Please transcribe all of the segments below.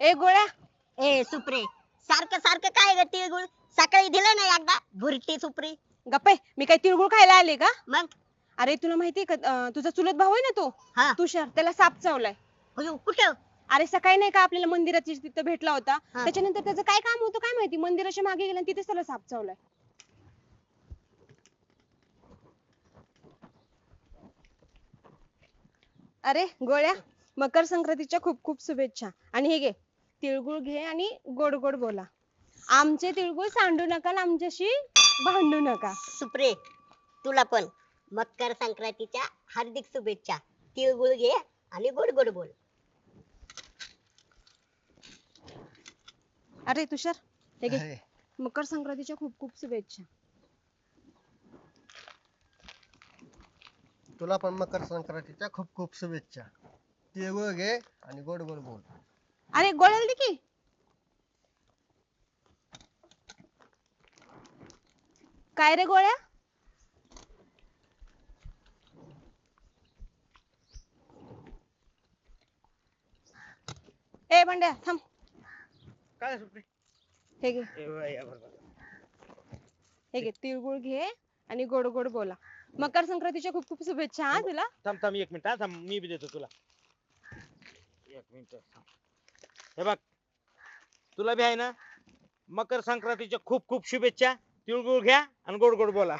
ए गोळ्या. ए सुप्रे. सारखं सारखं काय ग तिळगुळ? सकाळी दिलं ना एकदा भुरटी सुप्री. गप्पे मी काय तिळगुळ खायला आले का? मग? अरे तुला माहितीये का अं, तुझा चुलत भाऊ आहे ना तो? हा. तुषार त्याला साप चावलाय. अयो, कुठं? अरे सकाळी नाही का आपल्याला मंदिराची तिथं भेटला होता? हा. त्याच्यानंतर त्याचं काय काम होतं काय माहिती? मंदिराच्या मागे गेला तिथेच त्याला साप चावलाय. अरे गोळ्या मकर संक्रांतीच्या खूप खूप शुभेच्छा. आणि हे घे तिळगुळ घे आणि गोड गोड बोला. आमचे तिळगुळ सांडू नका आणि आमच्याशी भांडू नका. सुप्रे तुला पण. मकर संक्रांतीच्या हार्दिक शुभेच्छा. तिळगुळ घे आणि गोड गोड बोल. अरे तुषार हे घे. अरे, मकर संक्रांतीच्या खूप खूप शुभेच्छा. तुला पण मकर संक्रांतीच्या खूप खूप शुभेच्छा. तिळगुळ घे आणि गोड गोड बोल. अरे गोळ्याला दे की. काय रे गोळ्या? ए बंड्या थांब. काय सुप्री? हे घे. हे घे तिळगुळ घे आणि गोड गोड बोला. मकर संक्रांतीच्या खूप खूप शुभेच्छा हा तुला. थांब थांब एक मिनिट हा थांब मी बी देतो तुला. एक मिनिट थांब. हे बघ तुला बी आहे ना मकर संक्रांतीच्या खूप खूप शुभेच्छा. तिळगुळ घ्या आणि गोड गोड बोला.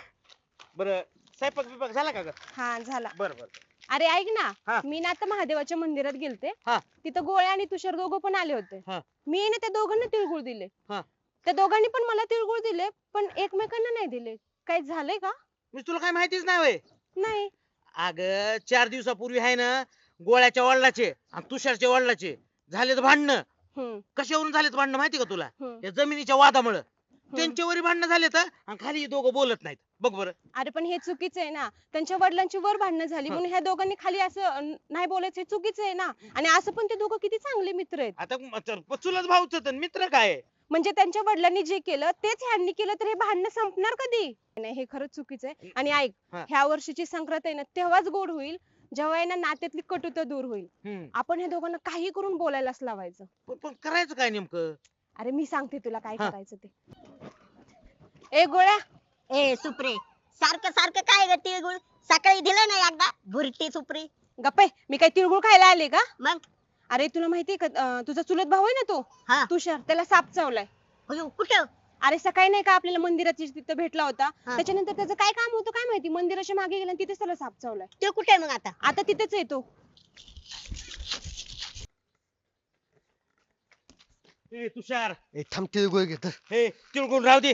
बरं स्वयंपाक बिपाक झाला का ग? हा झाला. बरं बरं. अरे ऐक हा. ना मी ना आता महादेवाच्या मंदिरात गेलते. हा. तिथं गोळ्या आणि तुषार दोघं पण आले होते. हा. मी ना त्या दोघांना तिळगुळ दिले. हा. त्या दोघांनी पण मला तिळगुळ दिले पण एकमेकांना नाही दिले. काय झालंय का? म्हणजे तुला काय माहितीच नाही नाही. अग चार दिवसापूर्वी आहे ना गोळ्याच्या वडिलाचे आणि तुषारच्या वडिलाचे. झालेत भांडणं. हम्म, कशावरून झालेत भांडणं माहिती का तुला? हम्म, या जमिनीच्या वादामुळं. हम्म. त्यांच्यावरही भांडणं झालेत आणि खाली हे दोघं बोलत नाहीत. बघ बरं. अरे पण हे चुकीचं आहे ना. त्यांच्या वडिलांची वर भांडणं झाली. म्हणून ह्या दोघांनी खाली असं अं, नाही बोलायचं हे चुकीचं आहे ना. आणि असं पण ते दोघं किती चांगले मित्र आहेत. आता म- तर चुलत भाऊच तर. मित्र काय? आहे? म्हणजे त्यांच्या वडिलांनी जे केलं तेच ह्यांनी केलं तर हे भांडणं संपणार कधी? नाही हे खरंच चुकीचं आहे. आणि ऐक हा. ह्या वर्षीची संक्रांत आहे ना तेव्हाच गोड होईल. जेव्हा आहे ना नात्यातली कटुता दूर होईल. हम्म. आपण ह्या दोघांना काही करून बोलायलाच लावायचं. पण पण करायचं काय नेमकं? अरे मी सांगते तुला काय हा. करायचं ते. ए गोळ्या! ए सुप्रे सारखं सारखं काय ग तिळगुळ? सकाळी दिलं ना एकदा भुरटी सुप्री. गप्पे मी काय तिळगुळ खायला आले का? मग? अरे तुला माहितीये का अं, तुझा चुलत भाऊ आहे ना तो? हा. तुषार त्याला साप चावलाय. अयो, कुठं? अरे सकाळी नाही का आपल्याला मंदिराची तिथं भेटला होता? हा. त्याच्यानंतर त्याचं काय काम होतं काय माहिती? मंदिराच्या मागे गेला आणि तिथेच त्याला साप चावलाय ते कुठे मग आता? आता तिथेच येतो ए तुषार. ए थांब तिळगुळ घे तर. हे तिळगुळ राहू दे.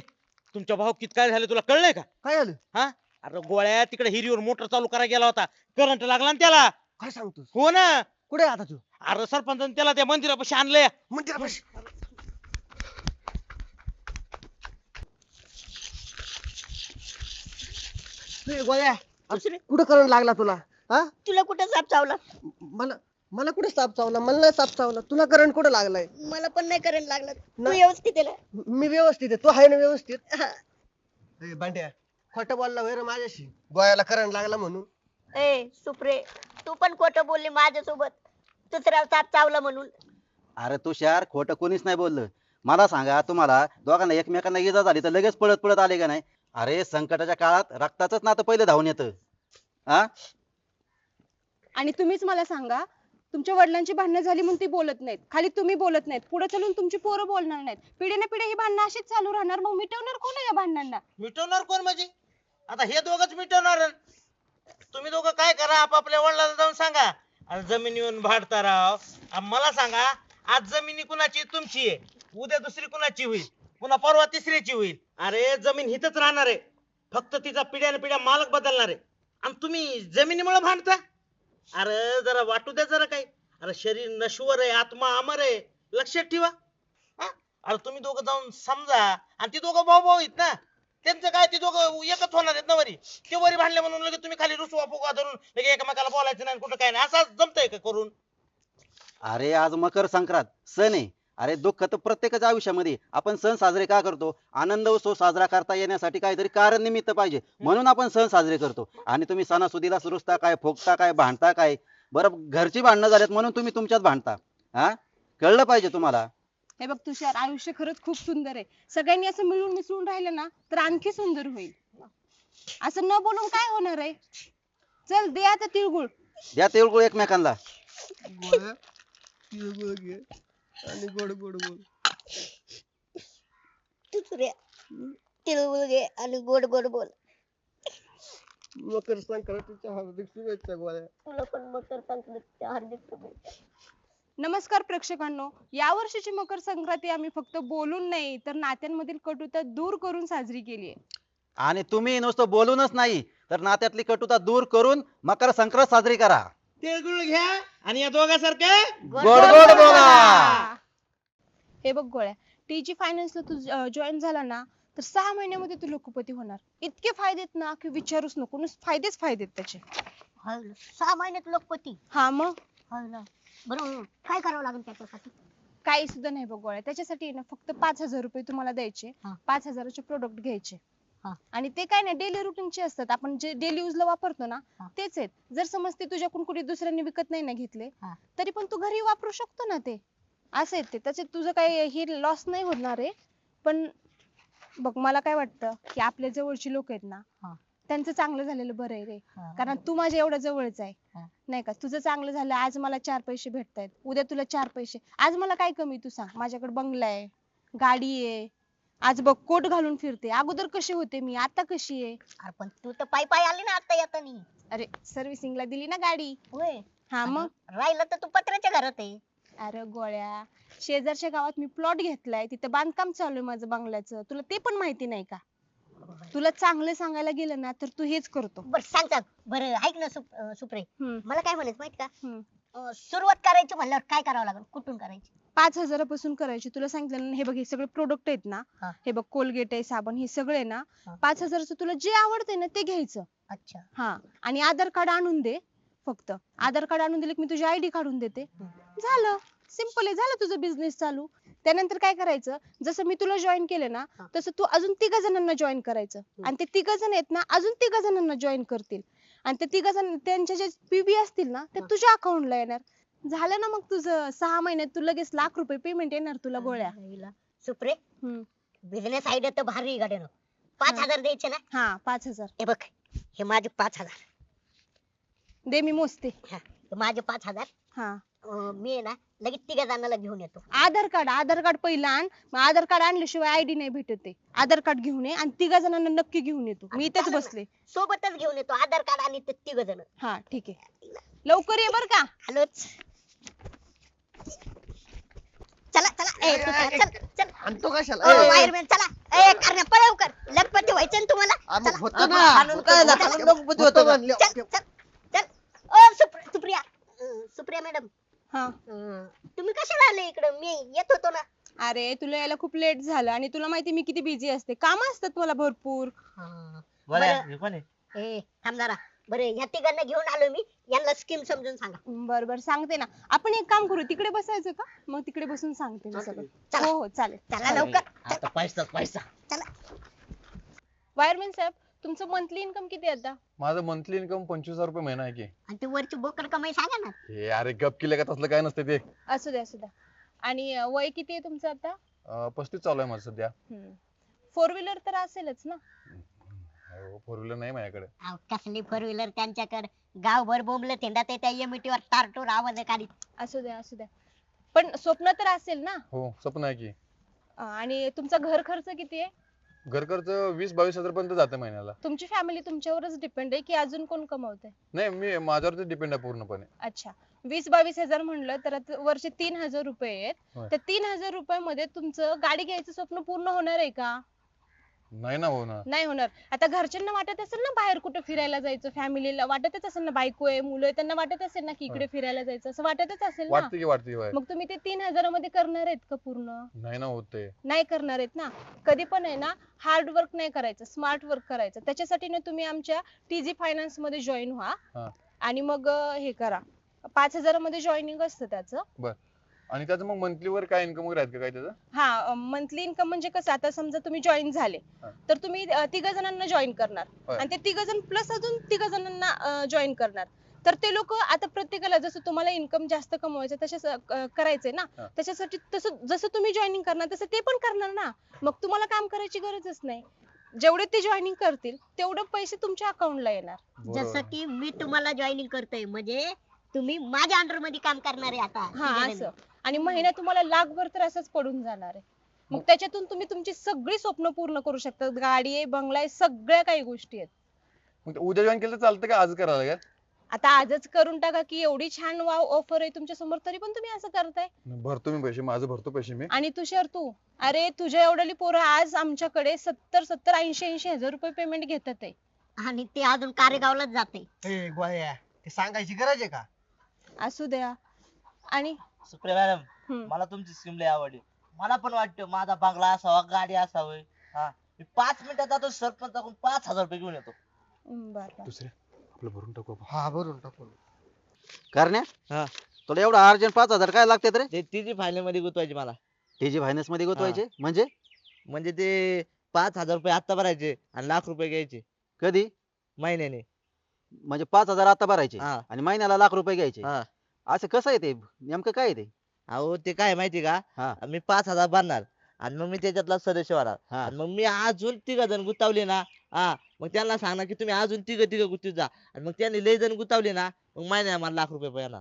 तुमच्या भाऊ कित काय झालं तुला कळलंय का? काय झालं? हा? अरे गोळ्या तिकडे हिरीवर मोटर चालू करायला गेला होता. करंट लागला ना त्याला. काय सांगतोस? हो ना. कुठे आहे आता तू? अरे सरपंचाने त्याला त्या मंदिरापाशी आणलंय. मंदिरापाशी. ए, गोळ्या. दुसरी कुठं करंट लागला तुला? हा? तुला कुठं साप चावला? मला मला कुठे साप चावला? मला नाही साप चावला. तुला करंट कुठं लागलाय? मला पण नाही करंट लागला. तू नाही. व्यवस्थित आहे ना? मी व्यवस्थित आहे. तू आहे ना व्यवस्थित? हा. ए, बांड्या खोटं बोलला होय रे माझ्याशी? गोळ्याला करंट लागला म्हणून. ए सुप्रे तू पण खोटं बोलली माझ्यासोबत. दुसरा साप चावला म्हणून. अरे तुषार खोटं कोणीच नाही बोललं. मला सांगा तुम्हाला दोघांना एकमेकांना इजा झाली तर लगेच पळत पळत आले का नाही? अरे संकटाच्या काळात रक्ताच नातं पहिले धावून येतं. हा आणि तुम्हीच मला सांगा तुमच्या वडिलांची भांडणं झाली म्हणून ती बोलत नाहीत. खाली तुम्ही बोलत नाहीत. पुढे चालून तुमची पोरं बोलणार नाहीत. पिढीने पिढी ही भांडणं अशीच चालू राहणार. मग मिटवणार कोण आहे या भांडणांना? मिटवणार कोण म्हणजे? आता हे दोघच मिटवणार तुम्ही दोघं काय करा? आपापल्या वडिलाला जाऊन सांगा. अरे जमिनीवरून भाडता राव. मला सांगा आज जमिनी कुणाची तुमची आहे. उद्या दुसरी कुणाची होईल? पुन्हा परवा तिसरीची होईल. अरे जमीन हिथच राहणार आहे. फक्त तिचा पिढ्याने पिढ्या मालक बदलणार आहे. आणि तुम्ही जमिनीमुळे भांडता? अरे जरा वाटू द्या जरा काही. अरे शरीर नश्वर आहे आत्मा अमर आहे. लक्षात ठेवा. हा? अरे तुम्ही दोघं जाऊन समजा. आणि ती दोघं भाऊ भाऊ आहेत ना? त्यांचं काय ते दोघं एकच होणार आहेत ना वरी? ते वरी भांडले म्हणून लगे तुम्ही खाली रुसवा फुगवा धरून लगे एकमेकाला बोलायचं नाही कुठं काय नाही. असं जमतंय का करून? अरे आज मकर संक्रांत. सण आहे. अरे दुःख तर प्रत्येकाच्या आयुष्यामध्ये आपण सण साजरे का करतो? आनंद उत्सव साजरा करता येण्यासाठी काहीतरी कारण निमित्त पाहिजे. म्हणून आपण सण साजरे करतो. आणि तुम्ही सणासुदीला सुरुसता काय फोगता काय भांडता काय? बरं घरची भांडणं झाल्यात म्हणून तुम्ही तुमच्यात भांडता. हा? कळलं पाहिजे तुम्हाला? हे बघ तुषार आयुष्य खरंच खूप सुंदर आहे. सगळ्यांनी असं मिळून मिसळून राहिलं ना तर आणखी सुंदर होईल. असं न बोलून काय होणार आहे? चल दे आता तिळगुळ. द्या तिळगुळ एकमेकांना. गोळ्या तिळगुळ घे. आणि गोड गोड बोल दुसऱ्या तिळगुळ घे आणि गोड गोड बोल मकर संक्रांतीच्या हार्दिक शुभेच्छा गोळ्या. तुला पण मकर संक्रांतीच्या हार्दिक शुभेच्छा. नमस्कार प्रेक्षकांनो. या वर्षीची मकर संक्रांती आम्ही फक्त बोलून नाही तर नात्यांमधील कटुता दूर करून साजरी केली आहे. आणि तुम्ही नुसतं बोलूनच नाही तर नात्यातली कटुता दूर करून मकर संक्रांत साजरी करा. तिळगुळ घ्या. आणि या दोघांसारखं गोड गोड बोला. हे बघ गोळ्या टीजी फायनान्सला तू जॉईन झाला ना तर सहा महिन्यामध्ये तू लखपती होणार. इतके फायदे आहेत ना की विचारूच नको नुसते फायदेच फायदे आहेत त्याचे. सहा महिन्यात लोकपती. हा मग? हाय ना. बरं काय करावं लागेल त्याच्यासाठी? काही सुद्धा नाही बघ गोळ्या त्याच्यासाठी ना फक्त पाच हजार रुपये तुम्हाला द्यायचे. हा. पाच हजाराचे प्रोडक्ट घ्यायचे. हा. आणि ते काय नाही डेली रुटीनचे असतात आपण जे डेली यूजला वापरतो ना हा. तेच आहेत जर समज ते तुझ्याकडून कुणी दुसऱ्यांनी विकत नाही ना घेतले हा. तरी पण तू घरी वापरू शकतो ना ते असं आहेत ते त्याच्यात तुझं काही हे लॉस नाही होणार आहे पण बघ मला काय वाटतं की आपल्या जवळची लोक आहेत ना हा. त्यांचं चांगलं झालेलं बरं आहे रे हा. कारण तू माझ्या एवढ्या जवळच आहे हा. नाही का तुझं चांगलं झालं आज मला चार पैसे भेटतायत उद्या तुला चार पैसे आज मला काय कमी तू सांग माझ्याकडे बंगला आहे गाडी आहे आज बघ कोट घालून फिरते. अगोदर कशी होते मी आता कशी आहे? अरे पण तू तर पायी पायी आली ना आता येतानी. अरे सर्व्हिसिंगला दिली ना गाडी. होय. हा मग? राहिलं तर तू पत्र्याच्या घरात आहे. अरे गोळ्या शेजारच्या गावात मी प्लॉट घेतलाय तिथे बांधकाम चालू आहे माझं बंगल्याचं. तुला ते पण माहिती नाही का? तुला चांगलं सांगायला गेलं ना तर तू हेच करतो. बर सांग सांग. बरं ऐक ना सुप- अं, सुप्रे. हम्म, मला काय म्हणायचं माहीत का? हम्म. अं, सुरुवात करायची म्हणल्यावर काय करावं लागेल? कुठून करायची? पाच हजारापासून करायची. तुला सांगितलं ना हे बघ हे सगळे प्रोडक्ट आहेत ना हा. हे बघ कोलगेट आहे साबण हे सगळे ना हा. पाच हजाराचं तुला जे आवडतंय ना ते घ्यायचं. अच्छा. हा. आणि आधार कार्ड आणून दे फक्त. आधार कार्ड आणून दिले की मी तुझी आयडी काढून देते. झालं. सिंपल आहे. झालं तुझं बिझनेस चालू. त्यानंतर काय करायचं जसं मी तुला जॉईन केलं ना हा. तसं तू अजून तिघ जणांना जॉईन करायचं. आणि ते तिघ जण आहेत ना अजून तिघ जणांना जॉईन करतील. आणि ते तिघ जण त्यांचे जे पीबी असतील ना ते हा. तुझ्या अकाउंटला येणार. झालं ना मग तुझं सहा महिन्यात तू लगेच लाख रुपये पेमेंट येणार तुला गोळ्या. आईला. सुप्रे हम्म. बिझनेस आयडिया तर भारी गाड्यानं. पाच हा. हजार द्यायचे ना? हा पाच हजार. हे बघ हे माझे पाच हजार. दे मी मोजते. हा, हे माझे पाच हजार. हा. अं, मी आहे ना लगेच तिघा जणांना घेऊन येतो. आधार कार्ड आधार कार्ड पहिलं आण. मग आधार कार्ड आणल्याशिवाय आयडी नाही भेटत ते. आधार कार्ड घेऊन ये आणि तिघा जणांना नक्की घेऊन येतो. मी इथेच चालेल ना. बसले सोबतच घेऊन येतो. आधार कार्ड आणि ते तिघ जण. हा ठीक आहे. लवकर ये बर का. हॅलोच. चला चला. ए, तू चल, चल चल. आणि तो कशाला? ओ, ए, ए, वायरमॅन चला. ए करण्या पळव कर. लखपती व्हायचं ना तुम्हाला. आ, मग चला. होतं ना. हाणून होतं चला, ना. चला. होतं म्हणलं. चल चल चल. ओ सुप्र- सुप्रिया. अं, सुप्रिया मॅडम. हा. तुम्ही कशाला आले इकडं? मी येत होतो ना. अरे तुला यायला खूप लेट झालं आणि तुला माहिती मी किती बिझी असते. काम असतात मला भरपूर. बोला बरं. हे कोण आहे? ए थांब जरा. बरं ह्या तिघांना घेऊन आलो मी. यांना स्कीम समजून सांगा. बर बर सांगते ना. आपण एक काम करू तिकडे बसायचं का? मग तिकडे बसून सांगते मी सगळं. चला. हो हो चालेल. चला लवकर. आता पैसा पैसा. चला. वायरमॅन साहेब तुमचं मंथली इन्कम किती आहे आता? माझं मंथली इन्कम पंचवीस हजार रुपये महिना आहे की. आणि ते वरची बोकड कमाई सांगा ना. हे अरे गप केले का? तसलं काय नसते ते. असू द्या असू द्या. आणि अं, वय किती आहे तुमचं आता? अं, पस्तीस चालू आहे माझं सध्या. फोर व्हीलर तर असेलच ना? फोर व्हीलर नाही माझ्याकडे. अहो, कसली फोर व्हीलर त्यांच्याकडे गावभर बोंबलं थेंडात त्या एमटी वर टारटूर आवाज काढी असू द्या असू द्या. पण स्वप्न तर असेल ना? हो स्वप्न आहे की. अं, आणि तुमचा घर खर्च किती आहे? घर खर्च वीस बावीस हजार पर्यंत जाते महिन्याला. तुमची फॅमिली तुमच्यावरच डिपेंड आहे की अजून कोण कमवतंय? नाही मी माझ्यावरती डिपेंड आहे पूर्णपणे. अच्छा. वीस बावीस हजार म्हणलं तर आता वर्षी तीन हजार रुपये आहेत. होय. त्या तीन हजार रुपयामध्ये तुमचं गाडी घ्यायचं स्वप्न पूर्ण होणार आहे का? नाही ना हो ना नाही होणार. आता घरच्यांना वाटत असेल ना बाहेर कुठे फिरायला जायचं फॅमिलीला वाटतच असेल ना बायको आहे मुलं आहे त्यांना वाटत असेल ना की इकडे फिरायला जायचं असं वाटतच असेल ना. वाटते की वाटते होय. मग तुम्ही ते तीन हजारामध्ये करणार आहेत का पूर्ण? नाही ना होत नाही करणार आहेत ना. कधी पण आहे ना हार्ड वर्क नाही करायचं स्मार्ट वर्क करायचं. त्याच्यासाठी ना तुम्ही आमच्या टीजी फायनान्समध्ये जॉईन व्हा. आणि मग अं, हे करा. पाच हजारामध्ये जॉईनिंग असतं त्याचं. आणि त्याचं मग मंथली वर काय इन्कम वगैरे आहेत का काय त्याचं हा मंथली इन्कम म्हणजे कसं आता समजा तुम्ही जॉईन झाले हा. तर तुम्ही तिघ जणांना जॉईन करणार होय. आणि ते तिघ जण प्लस अजून तिघ जणांना जॉईन करणार तर ते लोक आता प्रत्येकाला जसं तुम्हाला इन्कम जास्त कमवायचं तसेच अं, करायचंय ना हा. त्याच्यासाठी तसं जसं तुम्ही जॉईनिंग करणार तसं ते पण करणार ना मग तुम्हाला काम करायची गरजच नाही जेवढे ते जॉईनिंग करतील तेवढे पैसे तुमच्या अकाउंटला येणार बरोबर. जसं की मी तुम्हाला जॉईनिंग करतोय म्हणजे तुम्ही माझ्या अंडरमध्ये काम करणार आहे आता. हा. असं. आणि महिन्यात तुम्हाला लाखभर तर असंच पडून जाणार आहे. मग त्याच्यातून तुम्ही तुमची सगळी स्वप्न पूर्ण करू शकता. गाडी आहे बंगला आहे सगळ्या काही गोष्टी आहेत. मग ते उद्या जॉईन केलं तर चालतं का आज करायला लागेल आता आजच करून टाका की एवढी छान वाव ऑफर आहे तुमच्यासमोर तरी पण तुम्ही असं करताय. भरतो मी पैसे माझं भरतो पैसे मी. आणि तुषार तू अरे तुझ्या एवढ्याली पोरं आज आमच्याकडे सत्तर सत्तर ऐंशी ऐंशी हजार रुपये पेमेंट घेतात आहे. आणि ते अजून कारेगावलाच जाते. ए गोळ्या ते सांगायची गरज आहे का? असू द्या. आणि सुप्रिया मॅडम हम्म, मला तुमची स्कीम लय आवडली. मला पण वाटतं माझा बंगला असावा गाडी असावी. हा मी पाच मिनिटात जातो सरपंचाकडून पाच हजार रुपये घेऊन येतो. बरं बरं. आपलं भरून टाकू आपण. हा भरून टाकू. करण्या? हा. तुला एवढा अर्जंट पाच हजार काय लागतात रे? ते तिची फायनलमध्ये गुंतवायची मला. टीजी फायनान्समध्ये गुंतवायचे? म्हणजे? म्हणजे ते पाच हजार रुपये आत्ता भरायचे आणि लाख रुपये घ्यायचे. कधी? महिन्याने. म्हणजे पाच हजार आता भरायचे हा. आणि महिन्याला लाख रुपये घ्यायचे. हा. असं कसं आहे ते? नेमकं काय आहे ते? अहो ते काय माहिती हा. का? मी पाच हजार भरणार आणि मग मी त्याच्यातला सदस्य होणार. हा. आणि मग मी अजून तिघ जण गुतावले ना हा. मग त्यांना सांगणार की तुम्ही अजून तिघ तिघ गुतीत जा. आणि मग त्यांनी लय जण गुतावले ना मग महिन्याला मला लाख रुपये येणार.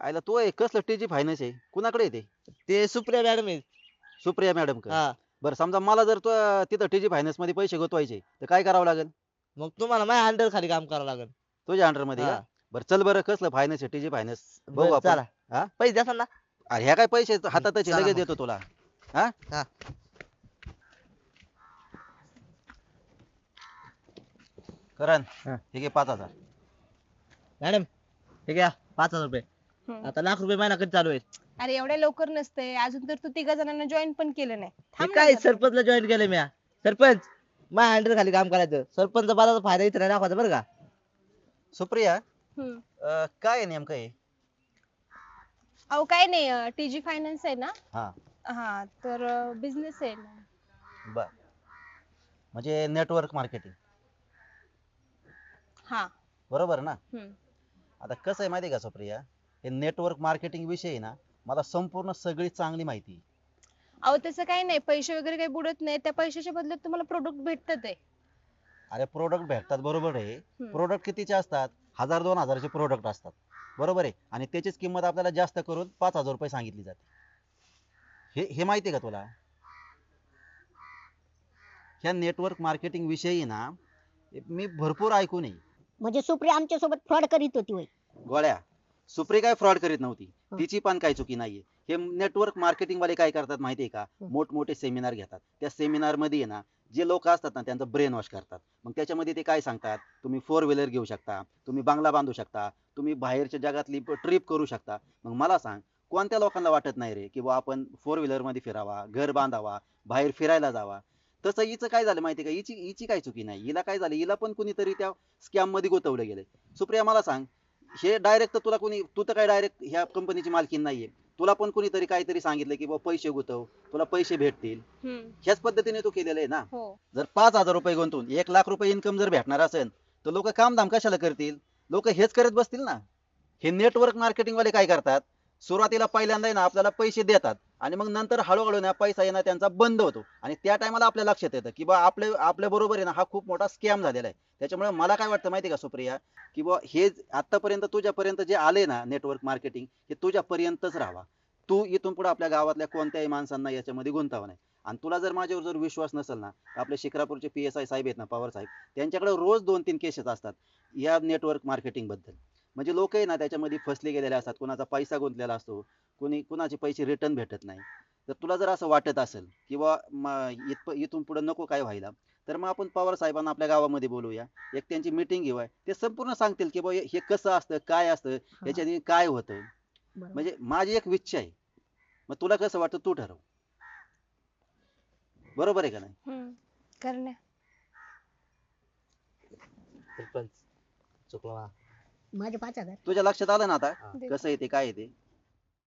आयला तो आहे कसलं टीजी फायनान्स आहे? कुणाकडे आहे ते? ते सुप्रिया मॅडम आहे. सुप्रिया मॅडम का हा. बरं समजा मला जर तो तिथं टीजी फायनान्समध्ये पैसे गुंतवायचे तर काय करावं लागेल? मग तुम्हाला माझ्या अंडर खाली काम करावं लागेल. तुझ्या अंडरमध्ये का? हा. बरं चल बरं कसलं फायनान्स आहे टीजी फायनान्स बघू बरं, आपण. चला. हा? पैसे द्या ना अरे ह्या काय पैसे हातातच आहे, चला लगेच मग. देतो तुला. हा? हा. करण हा. हे घे पाच हजार. मॅडम हे घ्या पाच हजार रुपये. हम्म. आता लाख रुपये महिना कधी चालू आहे अरे एवढ्या लवकर नसते अजून तर तू तिघा जणांना जॉईन पण केलं नाही. हे थांब ना काय जरा. सरपंचला जॉईन केलं मी सरपंच! माझ्या अंडर खाली काम करायचं. सरपंच पदाचा फायदा इथे नाही दाखवायचा बरं का. सुप्रिया हम्म. अं, काय आहे नेमकं हे? अहो काय नाही टीजी फायनान्स आहे ना? हा. हा तर बिझनेस आहे ना. बर. म्हणजे नेटवर्क मार्केटिंग हा. बरोबर ना? हम्म. आता कसं आहे माहिती आहे का सुप्रिया? हे नेटवर्क मार्केटिंग विषयी ना मला संपूर्ण सगळी चांगली माहिती आहे. अहो तसं काही नाही. पैसे वगैरे काही बुडत नाही. त्या पैशाच्या बदल्यात तुम्हाला प्रोडक्ट भेटतात आहे अरे प्रोडक्ट भेटतात. बरोबर आहे. हम्म. प्रोडक्ट कितीचे असतात? हजार दोन हजाराचे प्रोडक्ट असतात. बरोबर आहे. आणि त्याचीच किंमत आपल्याला जास्त करून पाच हजार रुपये सांगितली जाते. हे हे माहिती आहे का तुला? ह्या नेटवर्क मार्केटिंग विषयी ना मी भरपूर ऐकून आहे. म्हणजे सुप्रिया आमच्यासोबत फ्रॉड करीत होती होय. गोळ्या सुप्री काय फ्रॉड करीत नव्हती. तिची पण काही चुकी नाहीये. हे नेटवर्क मार्केटिंग वाले काय करतात माहितीये का? हं. मोठमोठे सेमिनार घेतात. त्या सेमिनारमध्ये ना जे लोक असतात ना त्यांचं ब्रेन वॉश करतात. मग त्याच्यामध्ये ते काय सांगतात? तुम्ही फोर व्हीलर घेऊ शकता तुम्ही बंगला बांधू शकता तुम्ही बाहेरच्या जगातली ट्रिप करू शकता. मग मला सांग कोणत्या लोकांना वाटत नाही रे की बुवा आपण फोर व्हीलरमध्ये फिरावा घर बांधावा बाहेर फिरायला जावा? तसं हिचं काय झालं माहिती का? हिची हिची काय चुकी नाही. हिला काय झालं? हिला पण कुणीतरी त्या स्कॅममध्ये गुंतवलं गेलंय सुप्रिया मला सांग हे डायरेक्ट तर तुला कोणी तू तर काय डायरेक्ट ह्या कंपनीची मालकीन नाहीये. तुला पण कोणीतरी काहीतरी सांगितलं की बाबा पैसे गुंतव तुला पैसे भेटतील. हम्म. ह्याच पद्धतीने तू केलेलं आहे ना? हो. जर पाच हजार रुपये गुंतवून एक लाख रुपये इन्कम जर भेटणार असेल तर लोक कामधाम कशाला करतील? लोक हेच करत बसतील ना? हे नेटवर्क मार्केटिंग वाले काय करतात? सुरुवातीला पहिल्यांदा आहे ना आपल्याला पैसे देतात. आणि मग नंतर हळूहळू ना पैसा येणं त्यांचा बंद होतो. आणि त्या टायमाला आपल्या लक्षात येतं की बा आपल्या आपल्या बरोबर आहे ना हा खूप मोठा स्कॅम झालेला आहे. त्याच्यामुळे मला काय वाटतं माहिती का सुप्रिया? की बा हे आतापर्यंत तुझ्यापर्यंत जे आले ना नेटवर्क मार्केटिंग हे तुझ्यापर्यंतच राहावा. तू इथून पुढे आपल्या गावातल्या कोणत्याही माणसांना याच्यामध्ये गुंतावं नाही. आणि तुला जर माझ्यावर जर विश्वास नसेल ना आपले शिक्रापूरचे पी एस आय साहेब आहेत ना पवार साहेब त्यांच्याकडे रोज दोन तीन केसेस असतात या नेटवर्क मार्केटिंगबद्दल. म्हणजे लोक आहे ना त्याच्यामध्ये फसले गेलेले असतात. कुणाचा पैसा गुंतलेला असतो. कुणी कुणाचे पैसे रिटर्न भेटत नाही. तर तुला जर असं वाटत असेल किंवा इथप इथून पुढे नको काय व्हायला तर मग आपण पवार साहेबांना आपल्या गावामध्ये बोलूया. एक त्यांची मिटिंग घेऊया. ते संपूर्ण सांगतील की बा हे कसं असतं काय असतं याच्याने काय होतं. म्हणजे माझी एक इच्छा आहे. मग तुला कसं वाटतं तू ठरव. बरोबर आहे का नाही. करण्या. सरपंच चुकलो माझे पाच हजार. तुझ्या लक्षात आलं ना आता. कसं आहे ते काय आहे ते?